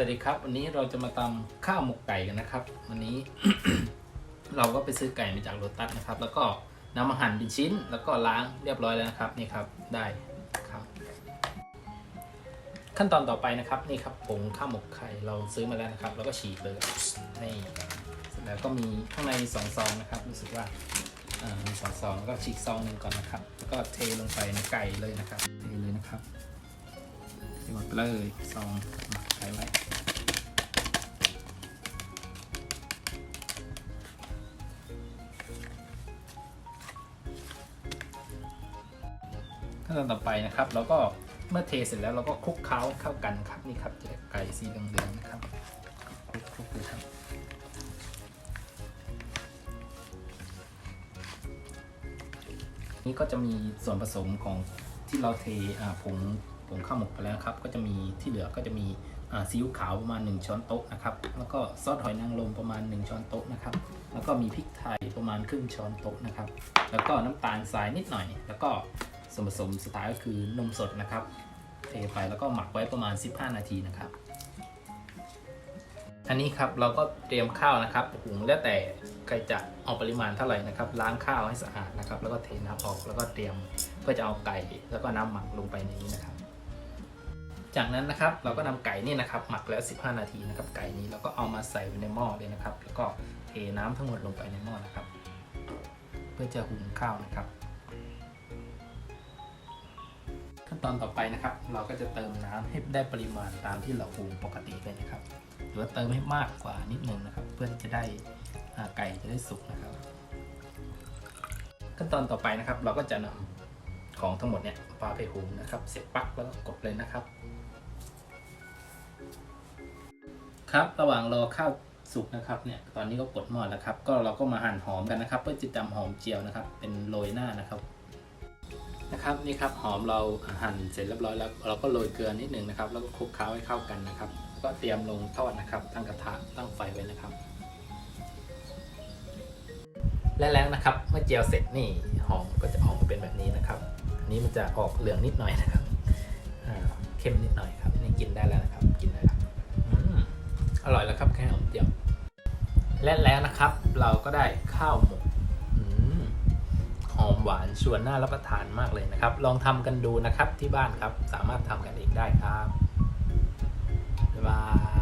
วัสดีครับ วันนี้เราจะมาตำข้าวหมกไก่กันนะครับ วันนี้ เราก็ไปซื้อไก่มาจากโรตัสนะครับ แล้วก็นำมาหั่นเป็นชิ้น แล้วก็ล้างเรียบร้อยแล้วนะครับนี่ครับได้ครับ ขั้นตอนต่อไปนะครับนี่ครับผงข้าวหมกไข่เราซื้อมาแล้วนะครับ แล้วก็ฉีกเลยนี่เสร็จแล้วก็มีข้างในสองซองนะครับรู้สึกว่ามีสองซองก็ฉีกซองหนึ่งก่อนนะครับ แล้วก็เทลงไปในไก่เลยนะครับ เทเลยนะครับ หมดไปเลยซองหมักไก่ไว้ขั้นตอนต่อไปนะครับเราก็เมื่อเทเสร็จแล้วเราก็คลุกเคล้าเข้ากันครับนี่ครับจะได้ไก่สีเหลืองๆนะครับคลุกคลุกเลยครับนี่ก็จะมีส่วนผสมของที่เราเทผง ผงข้าวหมกไปแล้วนะครับ ก็จะมีที่เหลือก็จะมีซีอิ๊วขาวประมาณ 1 ช้อนโต๊ะนะครับ แล้วก็ซอสหอยนางรมประมาณ 1 ช้อนโต๊ะนะครับ แล้วก็มีพริกไทยประมาณครึ่งช้อนโต๊ะนะครับ แล้วก็น้ำตาลทรายนิดหน่อย แล้วก็ส่วนผสมสุดท้ายก็คือนมสดนะครับ เทไปแล้วก็หมักไว้ประมาณ 15 นาทีนะครับอันนี้ครับเราก็เตรียมข้าวนะครับหุงแล้วแต่ใครจะเอาปริมาณเท่าไหร่นะครับ ล้างข้าวให้สะอาดนะครับ แล้วก็เทน้ำออกแล้วก็เตรียมเพื่อจะเอาไก่ แล้วก็น้ำหมักลงไปในนี้นะครับ จากนั้นนะครับเราก็นำไก่นี่นะครับหมักแล้ว 15 นาทีนะครับไก่นี้เราก็เอามาใส่ไว้ในหม้อเลยนะครับ แล้วก็เทน้ำทั้งหมดลงไปในหม้อนะครับ เพื่อจะหุงข้าวนะครับ ขั้นตอนต่อไปนะครับ เราก็จะเติมน้ำให้ได้ปริมาณตามที่เราหุงปกติเลยนะครับ หรือว่าเติมให้มากกว่านิดนึงนะครับ เพื่อจะได้ไก่จะได้สุกนะครับ ขั้นตอนต่อไปนะครับ เราก็จะนำ ของทั้งหมดเนี่ยปาไปหุงนะครับ เสร็จปั๊บแล้วก็กดเลยนะครับ ครับระหว่างรอข้าวสุกนะครับเนี่ยตอนนี้ก็กดหม้อแล้วครับ ก็เราก็มาหั่นหอมกันนะครับ เพื่อจะทำหอมเจียวนะครับ เป็นโรยหน้านะครับนะครับนี่ครับหอมเราหั่นเสร็จเรียบร้อยแล้ว เราก็โรยเกลือนิดหนึ่งนะครับ แล้วก็คลุกเคล้าให้เข้ากันนะครับ ก็เตรียมลงทอดนะครับ ตั้งกระทะตั้งไฟไว้นะครับและแล้วนะครับ เมื่อเจียวเสร็จนี่หอมก็จะออกมาเป็นแบบนี้นะครับ นี้มันจะออกเหลืองนิดหน่อยนะครับเข้มนิดหน่อยครับ นี่กินได้แล้วนะครับ กินได้แล้วอืมอร่อยแล้วครับแค่หอมเจียวและแล้วนะครับ เราก็ได้ข้าวหมกหอมหวานชวนน่ารับประทานมากเลยนะครับ ลองทำกันดูนะครับที่บ้านครับ สามารถทำกันเองได้ครับบ๊ายบาย